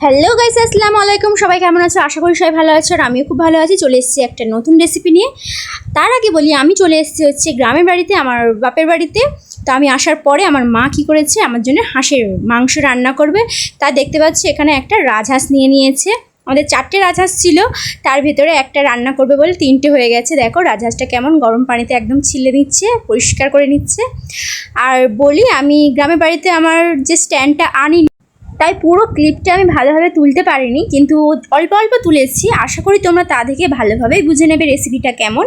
Hello guys আসসালামু আলাইকুম। সবাই কেমন আছো? আশা করি সবাই ভালো আছো আর আমিও খুব ভালো আছি। চলে এসেছি একটা নতুন রেসিপি নিয়ে। তার আগে বলি, আমি চলে এসেছি হচ্ছে গ্রামের বাড়িতে, আমার বাপের বাড়িতে। তো আমি আসার পরে আমার মা কি করেছে? আমার জন্য হাঁসের মাংস রান্না করবে। তা দেখতে পাচ্ছি এখানে একটা রাজহাঁস নিয়ে নিয়েছে। আমাদের চারটে রাজহাঁস ছিল। তার ভিতরে একটা রান্না করবে বলে তিনটে হয়ে গেছে। দেখো, রাজহাঁসটা কেমন গরম পানিতে একদম ছিলে নিচ্ছে, পরিষ্কার করে নিচ্ছে। আর বলি, আমি গ্রামের বাড়িতে আমার যে স্ট্যান্ডটা আনি তাই পুরো ক্লিপটা আমি ভালোভাবে তুলতে পারিনি, কিন্তু অল্প অল্প তুলেছি আশা করি তোমরা তা থেকে ভালোভাবেই বুঝে নেবে রেসিপিটা কেমন।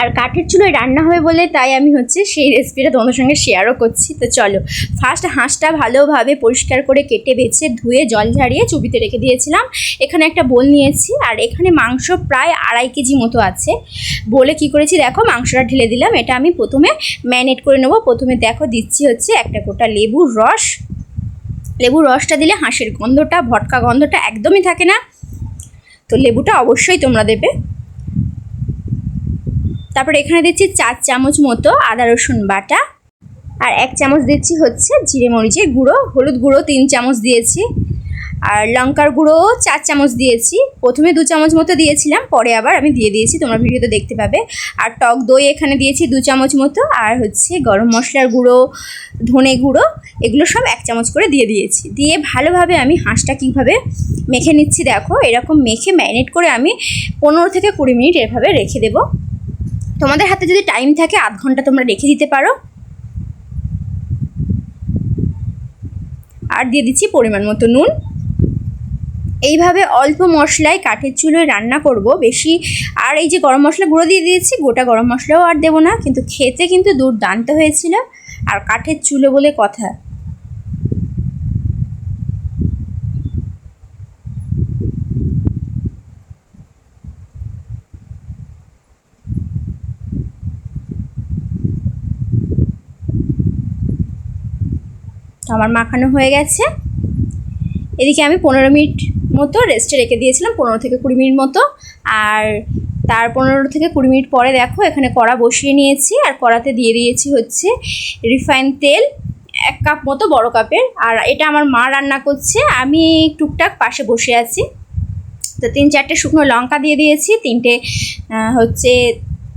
আর কাঠের চুলোয় রান্না হবে বলে তাই আমি হচ্ছে সেই রেসিপিটা তোমাদের সঙ্গে শেয়ারও করছি। তো চলো ফার্স্ট হাঁসটা ভালোভাবে পরিষ্কার করে কেটে বেছে ধুয়ে জল ঝাড়িয়ে চুবিতে রেখে দিয়েছিলাম। এখানে একটা বোল নিয়েছি, আর এখানে মাংস প্রায় আড়াই কেজি মতো আছে। বলে কি করেছি দেখো, মাংসটা ঢেলে দিলাম। এটা আমি প্রথমে ম্যারিনেট করে নেব। প্রথমে দেখো দিচ্ছি হচ্ছে একটা গোটা লেবুর রস। লেবুর রসটা দিলে হাঁসের গন্ধটা, ভটকা গন্ধটা একদমই থাকে না। তো লেবুটা অবশ্যই তোমরা দেবে। তারপর এখানে দিচ্ছি চার চামচ মতো আদা, রসুন বাটা। আর এক চামচ দিচ্ছি হচ্ছে জিরে মরিচের গুঁড়ো, হলুদ গুঁড়ো তিন চামচ দিয়েছি। আর লঙ্কার গুঁড়ো চার চামচ দিয়েছি। প্রথমে দু চামচ মতো দিয়েছিলাম, পরে আবার আমি দিয়ে দিয়েছি, তোমরা ভিডিওতে দেখতে পাবে। আর টক দই এখানে দিয়েছি দু চামচ মতো, আর হচ্ছে গরম মশলার গুঁড়ো, ধনে গুঁড়ো, এগুলো সব এক চামচ করে দিয়ে দিয়েছি। দিয়ে ভালোভাবে আমি হাঁসটা কীভাবে মেখে নিচ্ছি দেখো, এরকম মেখে ম্যারিনেট করে আমি পনেরো থেকে কুড়ি মিনিট এভাবে রেখে দেবো। তোমাদের হাতে যদি টাইম থাকে, আধ ঘণ্টা তোমরা রেখে দিতে পারো। আর দিয়ে দিচ্ছি পরিমাণ মতো নুন। এইভাবে অল্প মশলায় কাঠের চুলোয় রান্না করব। বেশি আর এই যে গরম মশলা গুঁড়ো দিয়ে দিয়েছি, গোটা গরম মশলাও আর দেবো না, কিন্তু খেতে কিন্তু দুর্দান্ত হয়েছিল। আর কাঠের চুলো বলে কথা। আমার মাখানো হয়ে গেছে। এদিকে আমি পনেরো মিনিট মতো রেস্টে রেখে দিয়েছিলাম পনেরো থেকে কুড়ি মিনিট মতো। আর তার পনেরো থেকে কুড়ি মিনিট পরে দেখো এখানে কড়া বসিয়ে নিয়েছি আর কড়াতে দিয়ে দিয়েছি হচ্ছে রিফাইন তেল এক কাপ মতো বড় কাপের আর এটা আমার মা রান্না করছে, আমি টুকটাক পাশে বসে আছি। তো তিন চারটে শুকনো লঙ্কা দিয়ে দিয়েছি, তিনটে হচ্ছে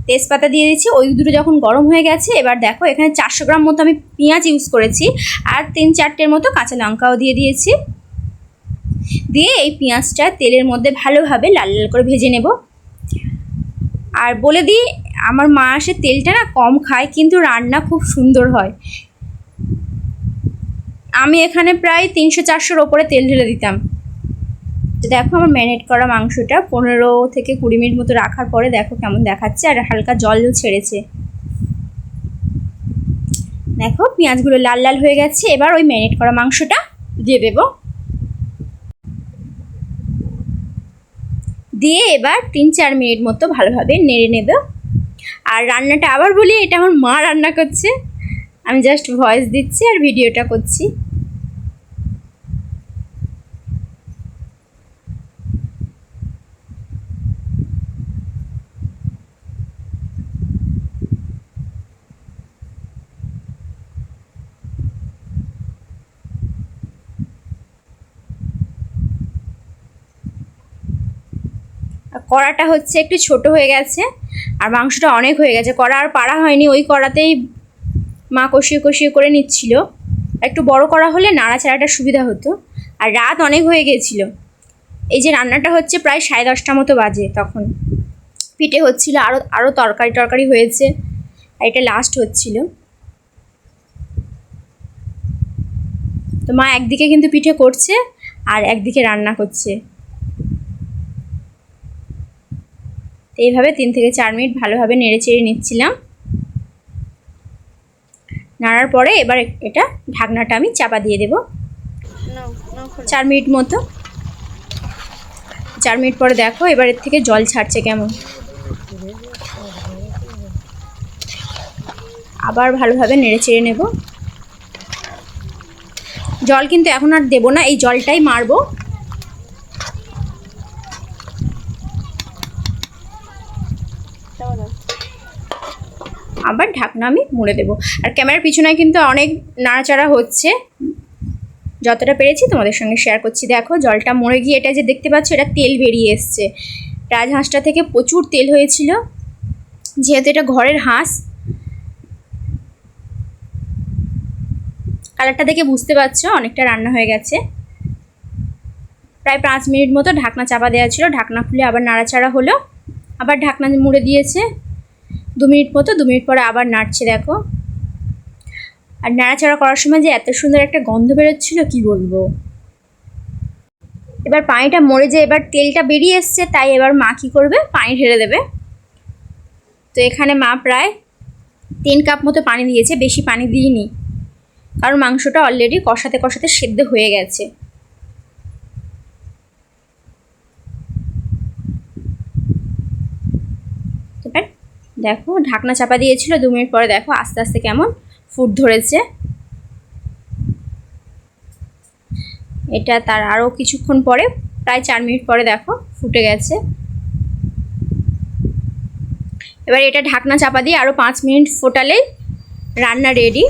তেজপাতা দিয়ে দিয়েছি। ওই দুটো যখন গরম হয়ে গেছে, এবার দেখো এখানে চারশো গ্রাম মতো আমি পেঁয়াজ ইউজ করেছি। আর তিন চারটের মতো কাঁচা লঙ্কাও দিয়ে দিয়েছি। দিয়ে এই পেঁয়াজটা তেলের মধ্যে ভালোভাবে লাল লাল করে ভেজে নেব। আর বলে দিই, আমার মা আসে তেলটা না কম খায়, কিন্তু রান্না খুব সুন্দর হয়। আমি এখানে প্রায় তিনশো চারশোর ওপরে তেল ঢেলে দিতাম। তো দেখো আমার ম্যারিনেট করা মাংসটা পনেরো থেকে কুড়ি মিনিট মতো রাখার পরে দেখো কেমন দেখাচ্ছে, আর হালকা জলও ছেড়েছে। দেখো পেঁয়াজগুলো লাল লাল হয়ে গেছে, এবার ওই ম্যারিনেট করা মাংসটা দিয়ে দেব। দিয়ে এবার তিন চার মিনিট মতো ভালোভাবে নেড়ে নেব। আর রান্নাটা আবার বলি, এটা আমার মা রান্না করছে। আমি জাস্ট ভয়েস দিচ্ছি আর ভিডিওটা করছি। কড়াটা হচ্ছে একটু ছোট হয়ে গেছে, আর মাংসটা অনেক হয়ে গেছে। কড়া আর পাড়া হয়নি, ওই কড়াতেই মা কষিয়ে কষিয়ে করে নিচ্ছিল। একটু বড় করা হলে নাড়াচাড়াটা সুবিধা হতো। আর রাত অনেক হয়ে গিয়েছিল এই যে রান্নাটা হচ্ছে প্রায় সাড়ে দশটা মতো বাজে তখন। পিঠে হচ্ছিল আরও আরও তরকারি টরকারি হয়েছে। আর এটা লাস্ট হচ্ছিল। তো মা একদিকে কিন্তু পিঠে করছে, আর একদিকে রান্না করছে। তো এইভাবে তিন থেকে চার মিনিট ভালোভাবে নেড়ে চেড়ে নিচ্ছিলাম। নাড়ার পরে এবার এটা ঢাকনাটা আমি চাপা দিয়ে দেব। চার মিনিট মতো। চার মিনিট পরে দেখো এবার এর থেকে জল ছাড়ছে কেমন। আবার ভালোভাবে নেড়ে চেড়ে নেব। জল কিন্তু এখন আর দেবো না এই জলটাই মারবো। আবার ঢাকনা আমি মুড়ে দেবো। আর ক্যামেরার পিছনে কিন্তু অনেক নাড়াচাড়া হচ্ছে। যতটা পেরেছি তোমাদের সঙ্গে শেয়ার করছি। দেখো, জলটা মরে গিয়ে এটা যে দেখতে পাচ্ছ, এটা তেল বেরিয়ে এসছে। রাজহাঁসটা থেকে প্রচুর তেল হয়েছিল। যেহেতু এটা ঘরের হাঁস কালারটা দেখে বুঝতে পারছ, অনেকটা রান্না হয়ে গেছে। প্রায় পাঁচ মিনিট মতো ঢাকনা চাপা দেওয়া ছিল। ঢাকনা খুলে আবার নাড়াচাড়া হলো। আবার ঢাকনা মুড়ে দিয়েছে। দু মিনিট মতো, দু মিনিট পরে আবার নাড়ছে, দেখো। আর নাড়াচাড়া করার সময় যে এত সুন্দর একটা গন্ধ বেরোচ্ছিল, কি বলব? এবার পানিটা মরে যে এবার তেলটা বেরিয়ে এসছে, তাই এবার মা কী করবে? পানি ঢেলে দেবে। তো এখানে মা প্রায় তিন কাপ মতো পানি দিয়েছে, বেশি পানি দিইনি। কারণ মাংসটা অলরেডি কষাতে কষাতে সেদ্ধ হয়ে গেছে এবার দেখো, ঢাকনা চাপা দিয়েছিল, দু মিনিট পরে দেখো আস্তে আস্তে কেমন ফুট ধরেছে। এটা তার আরও কিছুক্ষণ পরে, প্রায় চার মিনিট পরে দেখো ফুটে গেছে। এবার এটা ঢাকনা চাপা দিয়ে আরও পাঁচ মিনিট ফোটালেই রান্না রেডি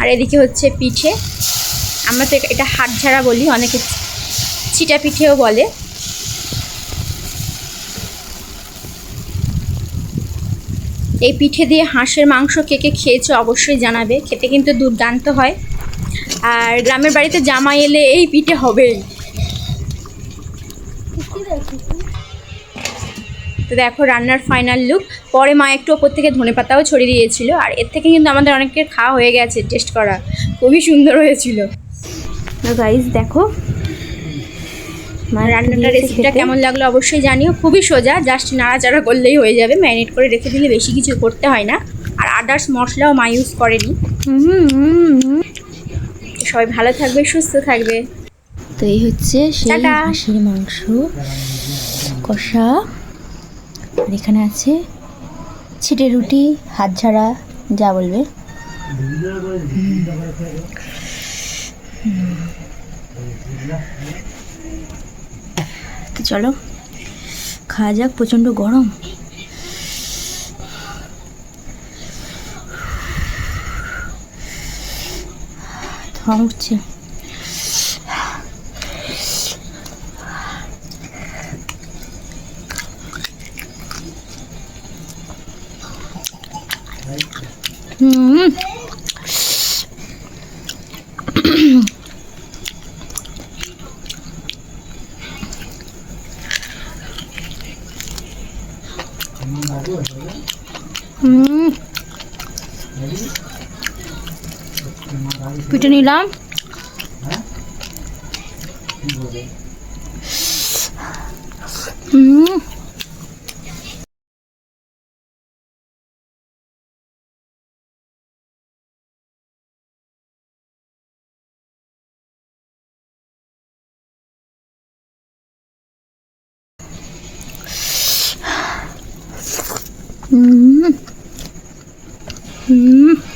আর এদিকে হচ্ছে পিঠে। আমরা তো এটা হাট ঝাড়া বলি, অনেকে চিটা পিঠেও বলে। এই পিঠে দিয়ে হাঁসের মাংস কে কে খেয়েছো অবশ্যই জানাবে। খেতে কিন্তু দুর্দান্ত হয়। আর গ্রামের বাড়িতে জামাই এলে এই পিঠে হবেই তো দেখো রান্নার ফাইনাল লুক পরে মা একটু ওপর থেকে ধনে পাতাও ছড়িয়ে দিয়েছিল। আর এর থেকে কিন্তু আমাদের অনেকের খাওয়া হয়ে গেছে টেস্ট করা। খুবই সুন্দর হয়েছিল। গাইজ দেখো মানে রান্নাটা রেসিপিটা কেমন লাগল অবশ্যই জানিও। খুবই সোজা জাস্ট নাড়াচাড়া করলেই হয়ে যাবে। ম্যারিনেট করে রেখে দিলে বেশি কিছু করতে হয় না। আর আদার্স মশলাও মা ইউজ করেনি। সবাই ভালো থাকবে সুস্থ থাকবে। তো এই হচ্ছে সেই টাটা। হাঁসের মাংস কষা। আর এখানে আছে ছিটে রুটি হাত ঝাড়া যা বলবে। তো চলো। খাওয়া যাক প্রচণ্ড গরম। ধোঁয়া উঠছে হুম হুম পিঠে নিলাম হুম হুম হুম